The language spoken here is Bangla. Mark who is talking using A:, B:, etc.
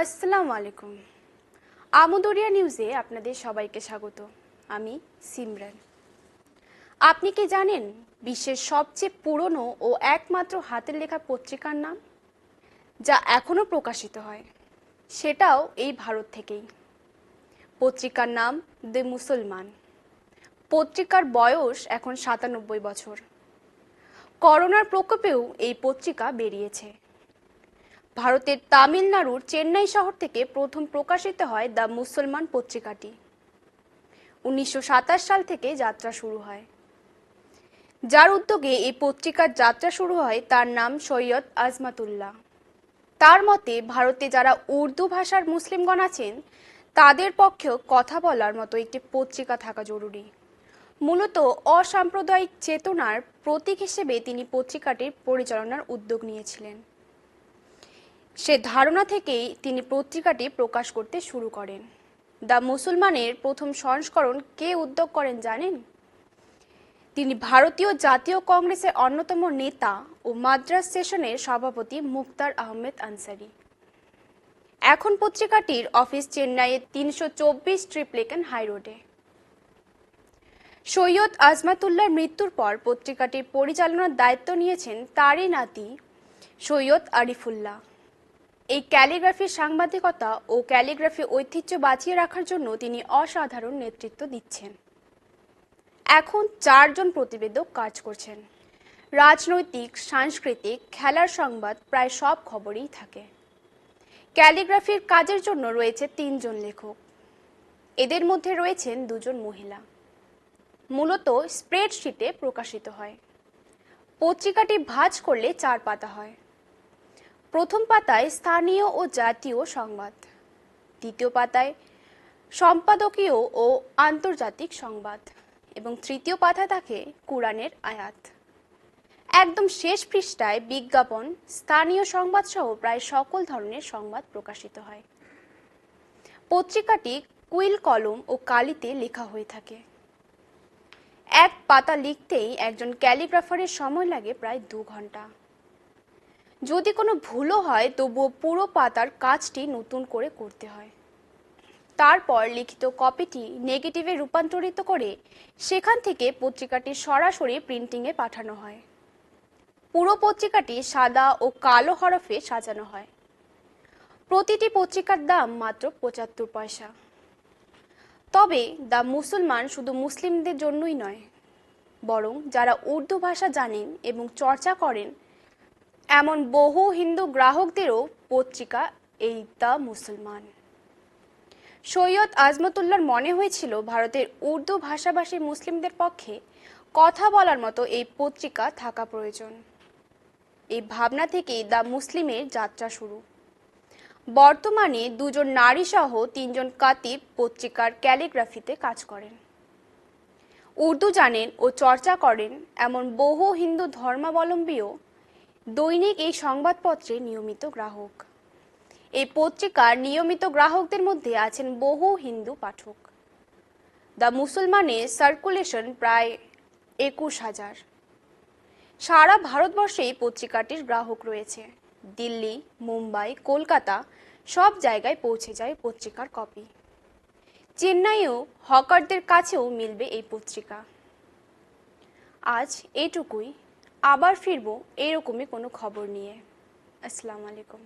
A: আসসালামু আলাইকুম। আমদরিয়া নিউজে আপনাদের সবাইকে স্বাগত। আমি সিমরান। আপনি কি জানেন বিশ্বের সবচেয়ে পুরনো ও একমাত্র হাতের লেখা পত্রিকার নাম? যা এখনও প্রকাশিত হয়। সেটাও এই ভারত থেকেই। পত্রিকার নাম দ্য মুসলমান। পত্রিকার বয়স এখন সাতানব্বই বছর। করোনার প্রকোপেও এই পত্রিকা বেরিয়েছে। ভারতের তামিলনাড়ুর চেন্নাই শহর থেকে প্রথম প্রকাশিত হয় দ্য মুসলমান পত্রিকাটি। উনিশশো সাতাশ সাল থেকে যাত্রা শুরু হয়। যার উদ্যোগে এই পত্রিকার যাত্রা শুরু হয় তার নাম সৈয়দ আজমাতুল্লাহ। তার মতে, ভারতে যারা উর্দু ভাষার মুসলিমগণ আছেন, তাদের পক্ষেও কথা বলার মতো একটি পত্রিকা থাকা জরুরি। মূলত অসাম্প্রদায়িক চেতনার প্রতীক হিসেবে তিনি পত্রিকাটির পরিচালনার উদ্যোগ নিয়েছিলেন। সে ধারণা থেকেই তিনি পত্রিকাটি প্রকাশ করতে শুরু করেন। দ্য মুসলমানের প্রথম সংস্করণ কে উদ্যোগ করেন জানেন? তিনি ভারতীয় জাতীয় কংগ্রেসের অন্যতম নেতা ও মাদ্রাস সেশনের সভাপতি মুক্তার আহমেদ আনসারি। এখন পত্রিকাটির অফিস চেন্নাইয়ের তিনশো চব্বিশ ট্রিপলেকেন হাই রোডে সৈয়দ আজমাতুল্লার মৃত্যুর পর পত্রিকাটির পরিচালনার দায়িত্ব নিয়েছেন তারই নাতি সৈয়দ আরিফুল্লাহ। এই ক্যালিগ্রাফির সাংবাদিকতা ও ক্যালিগ্রাফি ঐতিহ্য বাঁচিয়ে রাখার জন্য তিনি অসাধারণ নেতৃত্ব দিচ্ছেন। এখন চারজন প্রতিবেদক কাজ করছেন। রাজনৈতিক, সাংস্কৃতিক, খেলার সংবাদ প্রায় সব খবরেই থাকে। ক্যালিগ্রাফির কাজের জন্য রয়েছে তিনজন লেখক। এদের মধ্যে রয়েছেন দুজন মহিলা। মূলত স্প্রেডশিটে প্রকাশিত হয়। পত্রিকাটি ভাঁজ করলে চার পাতা হয়। প্রথম পাতায় স্থানীয় ও জাতীয় সংবাদ। দ্বিতীয় পাতায় সম্পাদকীয় ও আন্তর্জাতিক সংবাদ। এবং তৃতীয় পাতা থাকে কোরআনের আয়াত। একদম শেষ পৃষ্ঠায় বিজ্ঞাপন, স্থানীয় সংবাদ সহ প্রায় সকল ধরনের সংবাদ প্রকাশিত হয়। পত্রিকাটি কুইল কলম ও কালিতে লেখা হয়ে থাকে। এক পাতা লিখতেই একজন ক্যালিগ্রাফারের সময় লাগে প্রায় দু ঘণ্টা। যদি কোনো ভুলও হয়, তবুও পুরো পাতার কাজটি নতুন করে করতে হয়। তারপর লিখিত কপিটি নেগেটিভে রূপান্তরিত করে সেখান থেকে পত্রিকাটি সরাসরি প্রিন্টিংয়ে পাঠানো হয়। পুরো পত্রিকাটি সাদা ও কালো হরফে সাজানো হয়। প্রতিটি পত্রিকার দাম মাত্র পঁচাত্তর পয়সা। তবে দ্য মুসলমান শুধু মুসলিমদের জন্যই নয়, বরং যারা উর্দু ভাষা জানেন এবং চর্চা করেন এমন বহু হিন্দু গ্রাহকদেরও পত্রিকা এই দ্য মুসলমান। সৈয়দ আজমতুল্লার মনে হয়েছিল ভারতের উর্দু ভাষাভাষী মুসলিমদের পক্ষে কথা বলার মতো এই পত্রিকা থাকা প্রয়োজন। এই ভাবনা থেকেই দ্য মুসলিমের যাত্রা শুরু। বর্তমানে দুজন নারী সহ তিনজন কাতিব পত্রিকার ক্যালিগ্রাফিতে কাজ করেন। উর্দু জানেন ও চর্চা করেন এমন বহু হিন্দু ধর্মাবলম্বীও দৈনিক এই সংবাদপত্রে নিয়মিত গ্রাহক। এই পত্রিকার নিয়মিত গ্রাহকদের মধ্যে আছেন বহু হিন্দু পাঠক। দ্য মুসলমানে সার্কুলেশন প্রায় একুশ হাজার। সারা ভারতবর্ষে এই পত্রিকাটির গ্রাহক রয়েছে। দিল্লি, মুম্বাই, কলকাতা সব জায়গায় পৌঁছে যায় পত্রিকার কপি। চেন্নাইও হকারদের কাছেও মিলবে এই পত্রিকা। আজ এটুকুই। আবার ফিরবো এরকমই কোনো খবর নিয়ে। আসসালামু আলাইকুম।